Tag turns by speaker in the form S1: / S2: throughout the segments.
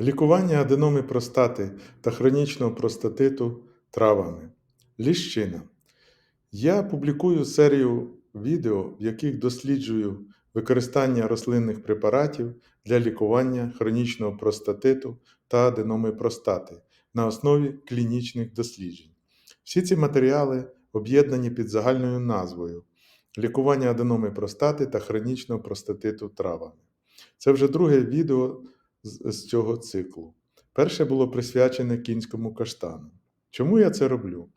S1: Лікування аденоми простати та хронічного простатиту травами. Ліщина. Я публікую серію відео, в яких досліджую використання рослинних препаратів для лікування хронічного простатиту та аденоми простати на основі клінічних досліджень. Всі ці матеріали об'єднані під загальною назвою Лікування аденоми простати та хронічного простатиту травами. Це вже друге відео з, цього циклу. Перше було присвячене кінському каштану. Чому я це роблю?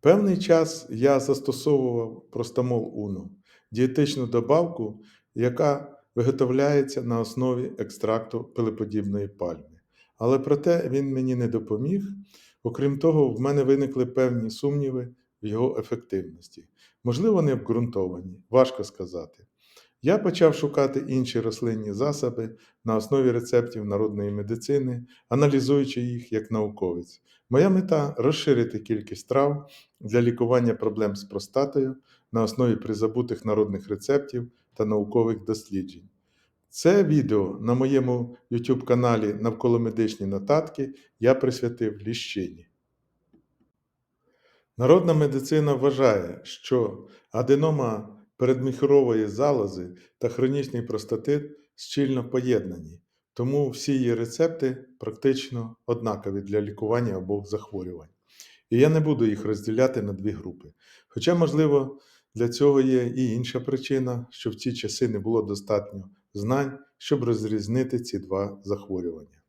S1: Певний час я застосовував простамол Уно, дієтичну добавку, яка виготовляється на основі екстракту пилиподібної пальми. Але проте він мені не допоміг. Окрім того, в мене виникли певні сумніви в його ефективності. Можливо, не обґрунтовані, важко сказати. Я почав шукати інші рослинні засоби на основі рецептів народної медицини, аналізуючи їх як науковець. Моя мета розширити кількість трав для лікування проблем з простатою на основі призабутих народних рецептів та наукових досліджень. Це відео на моєму YouTube каналі Навколо медичні нотатки я присвятив ліщині. Народна медицина вважає, що аденома передміхорової залози та хронічний простатит щільно поєднані, тому всі її рецепти практично однакові для лікування обох захворювань. І я не буду їх розділяти на дві групи. Хоча, можливо, для цього є і інша причина, що в ці часи не було достатньо знань, щоб розрізнити ці два захворювання.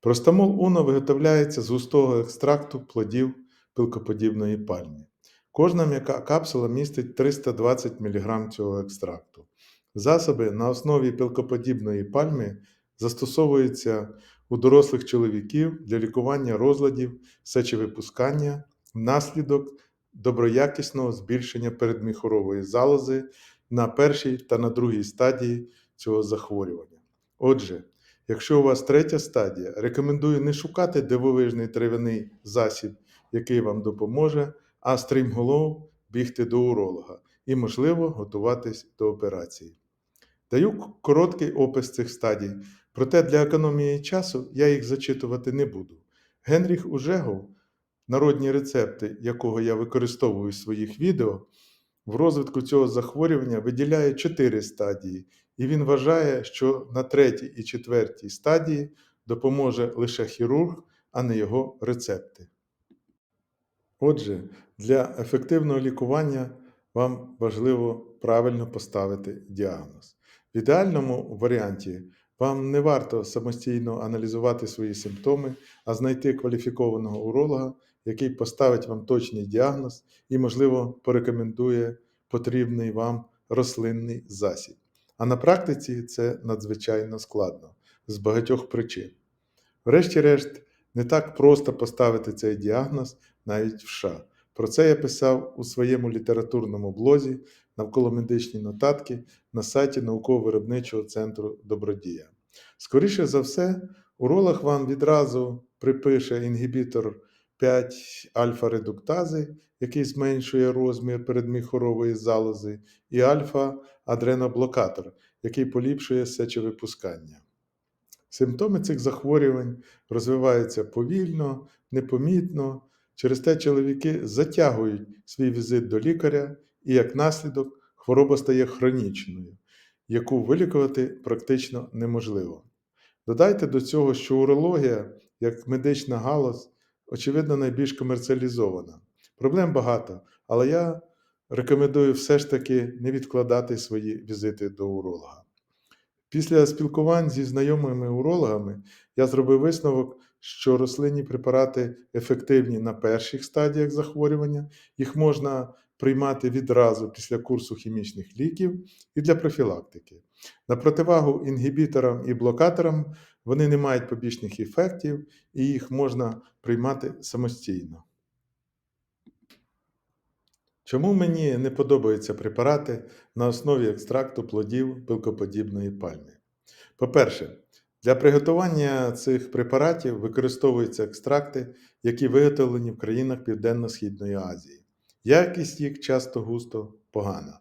S1: Простамол Уно виготовляється з густого екстракту плодів пилкоподібної пальми. Кожна м'яка капсула містить 320 мг цього екстракту. Засоби на основі пилкоподібної пальми застосовуються у дорослих чоловіків для лікування розладів сечовипускання внаслідок доброякісного збільшення передміхорової залози на першій та на другій стадії цього захворювання. Отже, якщо у вас третя стадія, рекомендую не шукати дивовижний трав'яний засіб, який вам допоможе, а стрімголов бігти до уролога і, можливо, готуватись до операції. Даю короткий опис цих стадій, проте для економії часу я їх зачитувати не буду. Генріх Ужегов, народні рецепти, якого я використовую в своїх відео, в розвитку цього захворювання виділяє чотири стадії, і він вважає, що на третій і четвертій стадії допоможе лише хірург, а не його рецепти. Отже, для ефективного лікування вам важливо правильно поставити діагноз. В ідеальному варіанті вам не варто самостійно аналізувати свої симптоми, а знайти кваліфікованого уролога, який поставить вам точний діагноз і, можливо, порекомендує потрібний вам рослинний засіб. А на практиці це надзвичайно складно з багатьох причин. Врешті-решт, не так просто поставити цей діагноз навіть в США. Про це я писав у своєму літературному блозі навколо медичні нотатки на сайті науково-виробничого центру Добродія. Скоріше за все, уролог вам відразу припише інгібітор 5 альфа-редуктази, який зменшує розмір передміхорової залози, і альфа-адреноблокатор, який поліпшує сечовипускання. Симптоми цих захворювань розвиваються повільно, непомітно. Через те чоловіки затягують свій візит до лікаря, і як наслідок хвороба стає хронічною, яку вилікувати практично неможливо. Додайте до цього, що урологія, як медична галузь, очевидно, найбільш комерціалізована. Проблем багато, але я рекомендую все ж таки не відкладати свої візити до уролога. Після спілкувань зі знайомими урологами я зробив висновок, що рослинні препарати ефективні на перших стадіях захворювання, їх можна приймати відразу після курсу хімічних ліків і для профілактики. На противагу інгібіторам і блокаторам вони не мають побічних ефектів і їх можна приймати самостійно. Чому мені не подобаються препарати на основі екстракту плодів пилкоподібної пальми? По-перше, для приготування цих препаратів використовуються екстракти, які виготовлені в країнах Південно-Східної Азії. Якість їх часто густо погана.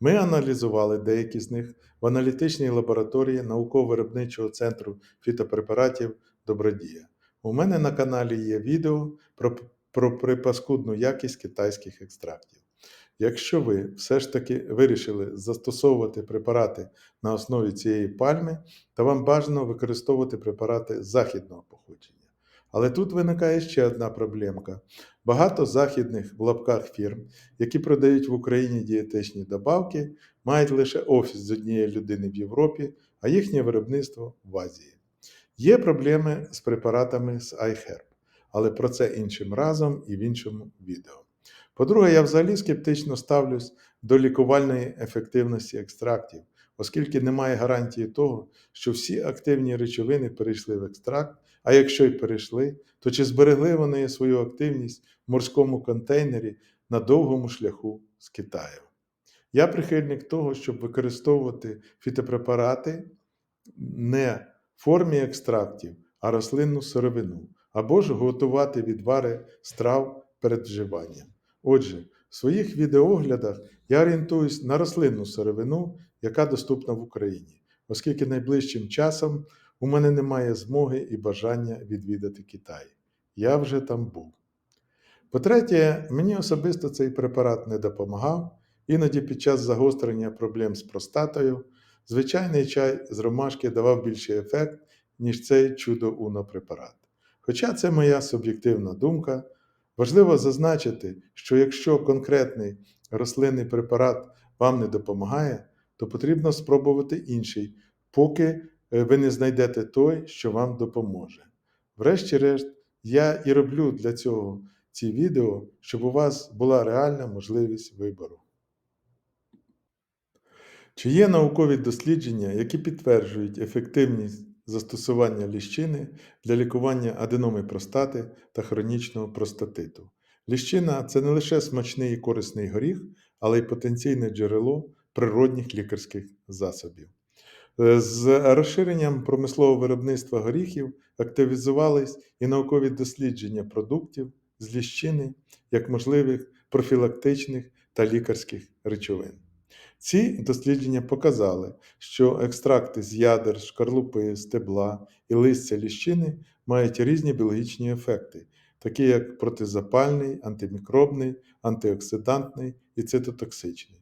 S1: Ми аналізували деякі з них в аналітичній лабораторії науково-виробничого центру фітопрепаратів Добродія. У мене на каналі є відео про, про припаскудну якість китайських екстрактів. Якщо ви все ж таки вирішили застосовувати препарати на основі цієї пальми, то вам бажано використовувати препарати західного походження. Але тут виникає ще одна проблемка. Багато західних в лапках фірм, які продають в Україні дієтичні добавки, мають лише офіс з однієї людини в Європі, а їхнє виробництво в Азії. Є проблеми з препаратами з iHerb, але про це іншим разом і в іншому відео. По-друге, я взагалі скептично ставлюсь до лікувальної ефективності екстрактів, оскільки немає гарантії того, що всі активні речовини перейшли в екстракт, а якщо й перейшли, то чи зберегли вони свою активність в морському контейнері на довгому шляху з Китаю. Я прихильник того, щоб використовувати фітопрепарати не в формі екстрактів, а рослинну сировину, або ж готувати відвари страв перед вживанням. Отже, в своїх відеоглядах я орієнтуюсь на рослинну сировину, яка доступна в Україні, оскільки найближчим часом у мене немає змоги і бажання відвідати Китай. Я вже там був. По-третє, мені особисто цей препарат не допомагав, іноді під час загострення проблем з простатою звичайний чай з ромашки давав більший ефект, ніж цей чудо уно препарат. Хоча це моя суб'єктивна думка, важливо зазначити, що якщо конкретний рослинний препарат вам не допомагає, то потрібно спробувати інший, поки е, ви не знайдете той, що вам допоможе. Врешті-решт, я і роблю для цього ці відео, щоб у вас була реальна можливість вибору. Чи є наукові дослідження, які підтверджують ефективність застосування ліщини для лікування аденоми простати та хронічного простатиту? Ліщина це не лише смачний і корисний горіх, але й потенційне джерело природних лікарських засобів. Е, З розширенням промислового виробництва горіхів активізувались і наукові дослідження продуктів з ліщини як можливих профілактичних та лікарських речовин. Ці дослідження показали, що екстракти з ядер, шкарлупи, стебла і листя ліщини мають різні біологічні ефекти, такі як протизапальний, антимікробний, антиоксидантний і цитотоксичний.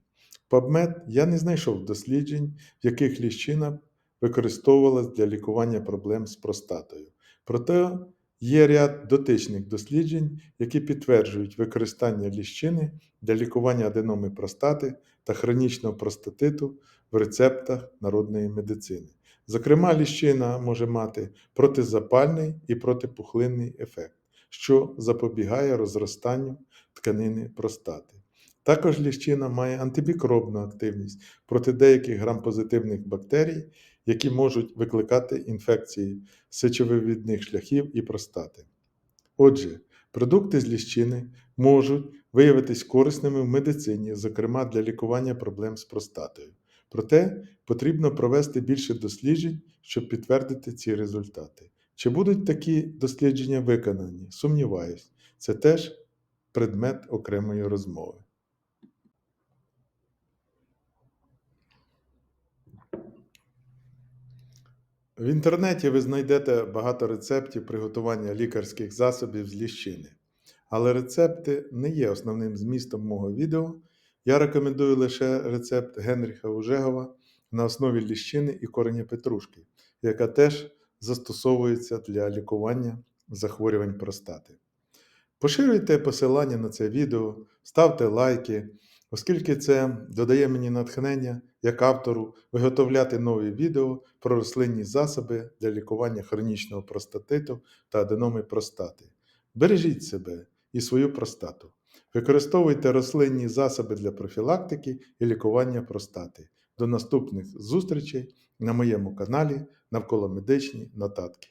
S1: PubMed я не знайшов досліджень, в яких ліщина використовувалась для лікування проблем з простатою. Проте є ряд дотичних досліджень, які підтверджують використання ліщини для лікування аденоми простати та хронічного простатиту в рецептах народної медицини. Зокрема, ліщина може мати протизапальний і протипухлинний ефект, що запобігає розростанню тканини простати. Також ліщина має антимікробну активність проти деяких грампозитивних бактерій, які можуть викликати інфекції сечовивідних шляхів і простати. Отже, продукти з ліщини можуть виявитись корисними в медицині, зокрема для лікування проблем з простатою. Проте потрібно провести більше досліджень, щоб підтвердити ці результати. Чи будуть такі дослідження виконані? Сумніваюсь, це теж предмет окремої розмови. В інтернеті ви знайдете багато рецептів приготування лікарських засобів з ліщини. Але рецепти не є основним змістом мого відео. Я рекомендую лише рецепт Генріха Ужегова на основі ліщини і кореня петрушки, яка теж застосовується для лікування захворювань простати. Поширюйте посилання на це відео, ставте лайки, оскільки це додає мені натхнення як автору виготовляти нові відео про рослинні засоби для лікування хронічного простатиту та аденоми простати. Бережіть себе і свою простату. Використовуйте рослинні засоби для профілактики і лікування простати. До наступних зустрічей на моєму каналі Навколо медичні нотатки.